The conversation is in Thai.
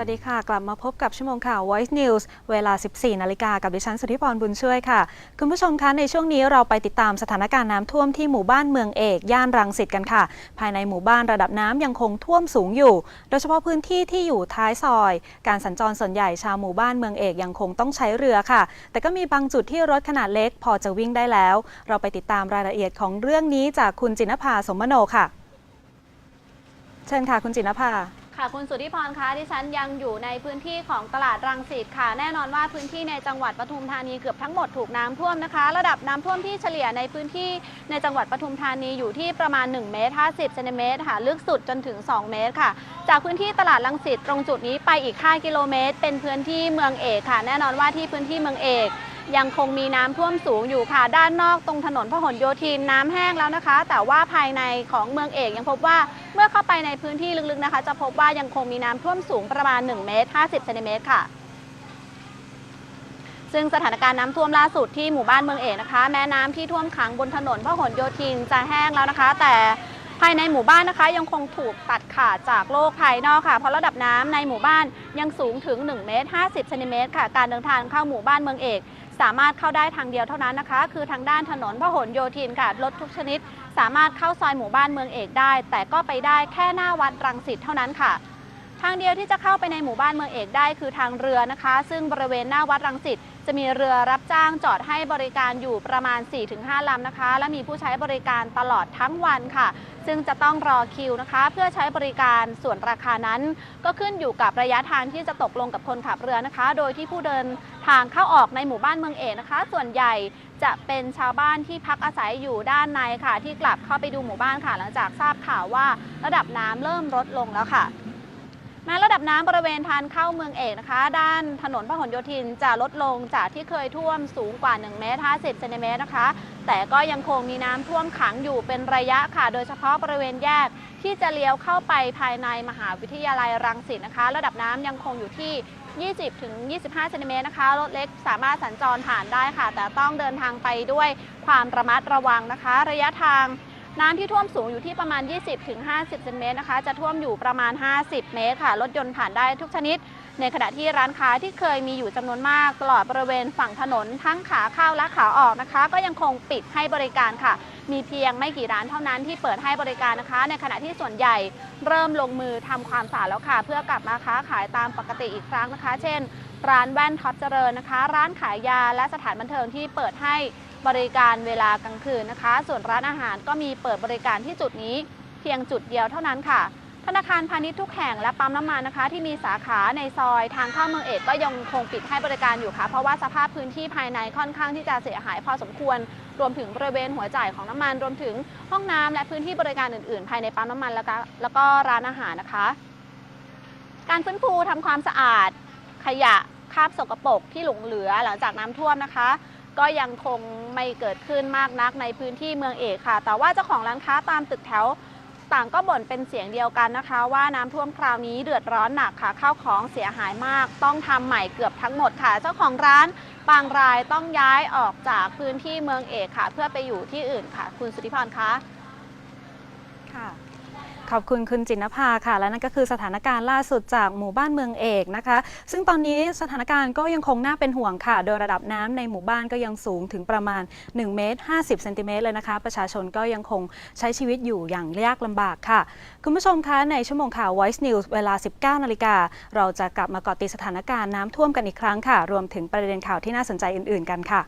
สวัสดีค่ะ กลับมาพบกับชั่วโมงข่าว Voice News เวลา 14 นาฬิกากับดิฉันสุทธิพรบุญช่วยค่ะ คุณผู้ชมคะในช่วงนี้เราไปติดตามสถานการณ์น้ำท่วมที่หมู่บ้านเมืองเอก ย่านรังสิตกันค่ะ ภายในหมู่บ้านระดับน้ำยังคงท่วมสูงอยู่ โดยเฉพาะพื้นที่ที่อยู่ท้ายซอย การสัญจรส่วนใหญ่ชาวหมู่บ้านเมืองเอกยังคงต้องใช้เรือค่ะ แต่ก็มีบางจุดที่รถขนาดเล็กพอจะวิ่งได้แล้ว เราไปติดตามรายละเอียดของเรื่องนี้จากคุณจินภาสมโนค่ะ เชิญค่ะคุณจินภา ค่ะคุณสุทธิพรคะที่ฉันยังอยู่ในพื้นที่ของตลาดรังสิตค่ะ แน่นอนว่าพื้นที่ในจังหวัดปทุมธานีเกือบทั้งหมดถูกน้ำท่วมนะคะ ระดับน้ำท่วมที่เฉลี่ยในพื้นที่ในจังหวัดปทุมธานีอยู่ที่ประมาณ1เมตร50เซนติเมตรค่ะลึกสุดจนถึง 2 เมตรค่ะ จากพื้นที่ตลาดรังสิตตรงจุดนี้ไปอีก 5 กิโลเมตร เป็นพื้นที่เมืองเอกค่ะ แน่นอนว่าที่พื้นที่เมืองเอก ยังคงมีน้ำท่วมสูงอยู่ค่ะ ด้านนอกตรงถนนพหลโยธินน้ำแห้งแล้วนะคะ แต่ว่าภายในของเมืองเอกยังพบว่าเมื่อเข้าไปในพื้นที่ลึกๆนะคะ จะพบว่ายังคงมีน้ำท่วมสูงประมาณ1เมตร50เซนิเมตรค่ะซึ่งสถานการณ์น้ำท่วมล่าสุดที่หมู่บ้านเมืองเอกนะคะ แม้น้ำที่ท่วมขังบนถนนพหลโยธินจะแห้งแล้วนะคะ แต่ภายในหมู่บ้านนะคะ ยังคงถูกตัดขาดจากโลกภายนอกค่ะ เพราะระดับน้ำในหมู่บ้านยังสูงถึง 1 เมตร 50เซนติเมตรค่ะ การเดินทางเข้าหมู่บ้านเมืองเอก สามารถเข้าได้ทางเดียวเท่านั้นนะคะ คือทางด้านถนนพหลโยธินค่ะรถทุกชนิด สามารถเข้าซอยหมู่บ้านเมืองเอกได้ แต่ก็ไปได้แค่หน้าวัดรังสิตเท่านั้นค่ะ ทางเดียวที่จะเข้าไปในหมู่บ้านเมืองเอกได้คือทางเรือนะคะ ซึ่งบริเวณหน้าวัดรังสิตจะมีเรือรับจ้างจอดให้บริการอยู่ประมาณ 4-5 ลำนะคะ และมีผู้ใช้บริการตลอดทั้งวันค่ะ ซึ่งจะต้องรอคิวนะคะ เพื่อใช้บริการส่วนราคานั้น ก็ขึ้นอยู่กับระยะทางที่จะตกลงกับคนขับเรือนะคะ โดยที่ผู้เดินทางเข้าออกในหมู่บ้านเมืองเอกนะคะ ส่วนใหญ่จะเป็นชาวบ้านที่พักอาศัยอยู่ด้านในค่ะ ที่กลับเข้าไปดูหมู่บ้านค่ะ หลังจากทราบข่าวว่าระดับน้ำเริ่มลดลงแล้วค่ะ แม้ระดับน้ำบริเวณทางเข้าเมืองเอกนะคะ ด้านถนนพหลโยธินจะลดลงจากที่เคยท่วมสูงกว่า1เมตร50เซนติเมตรนะคะ แต่ก็ยังคงมีน้ำท่วมขังอยู่เป็นระยะค่ะ โดยเฉพาะบริเวณแยกที่จะเลี้ยวเข้าไปภายในมหาวิทยาลัยรังสิตนะคะ ระดับน้ำยังคงอยู่ที่ 20 ถึง 25เซนติเมตรนะคะ รถเล็กสามารถสัญจรผ่านได้ค่ะ แต่ต้องเดินทางไปด้วยความระมัดระวังนะคะ ระยะทาง น้ำที่ท่วมสูงอยู่ที่ประมาณ 20-50 เซนติเมตรนะคะ จะท่วมอยู่ประมาณ 50 เมตรค่ะ รถยนต์ผ่านได้ทุกชนิด ในขณะที่ร้านค้าที่เคยมีอยู่จำนวนมากตลอดบริเวณฝั่งถนนทั้งขาเข้าและขาออกนะคะ ก็ยังคงปิดให้บริการค่ะ มีเพียงไม่กี่ร้านเท่านั้นที่เปิดให้บริการนะคะ ในขณะที่ส่วนใหญ่เริ่มลงมือทำความสะอาดแล้วค่ะ เพื่อกลับมาค้าขายตามปกติอีกครั้งนะคะ เช่น ร้านแว่นท็อปเจริญนะคะ ร้านขายยาและสถานบันเทิงที่เปิดให้ บริการเวลากลางคืนนะคะ ส่วนร้านอาหารก็มีเปิดบริการที่จุดนี้เพียงจุดเดียวเท่านั้นค่ะ ธนาคารพาณิชย์ทุกแห่งและปั๊มน้ำมันนะคะ ที่มีสาขาในซอยทางเข้าเมืองเอกก็ยังคงปิดให้บริการอยู่ค่ะ เพราะว่าสภาพพื้นที่ภายในค่อนข้างที่จะเสียหายพอสมควร รวมถึงบริเวณหัวจ่ายของน้ำมัน รวมถึงห้องน้ำและพื้นที่บริการอื่นๆ ภายในปั๊มน้ำมันแล้วก็แล้วก็ร้านอาหารนะคะ การฟื้นฟูทำความสะอาดขยะคราบสกปรกที่หลงเหลือหลังจากน้ำท่วมนะคะ ก็ยังคงไม่เกิดขึ้นมากนักในพื้นที่เมืองเอกค่ะ แต่ว่าเจ้าของร้านค้าตามตึกแถวต่างก็บ่นเป็นเสียงเดียวกันนะคะ ว่าน้ำท่วมคราวนี้เดือดร้อนหนักค่ะข้าวของเสียหายมาก ต้องทำใหม่เกือบทั้งหมดค่ะ เจ้าของร้านบางรายต้องย้ายออกจากพื้นที่เมืองเอกค่ะ เพื่อไปอยู่ที่อื่นค่ะ คุณสุธิพรคะค่ะ ขอบคุณคุณจินภาค่ะ และนั่นก็คือสถานการณ์ล่าสุดจากหมู่บ้านเมืองเอกนะคะ ซึ่งตอนนี้สถานการณ์ก็ยังคงน่าเป็นห่วงค่ะ โดยระดับน้ำในหมู่บ้านก็ยังสูงถึงประมาณ1เมตร50เซนติเมตรเลยนะคะ ประชาชนก็ยังคงใช้ชีวิตอยู่อย่างยากลำบากค่ะ คุณผู้ชมคะในชั่วโมงข่าว Voice News เวลา 19นาฬิกาเราจะกลับมาเกาะติดสถานการณ์น้ำท่วมกันอีกครั้งค่ะ รวมถึงประเด็นข่าวที่น่าสนใจอื่น ๆ กันค่ะ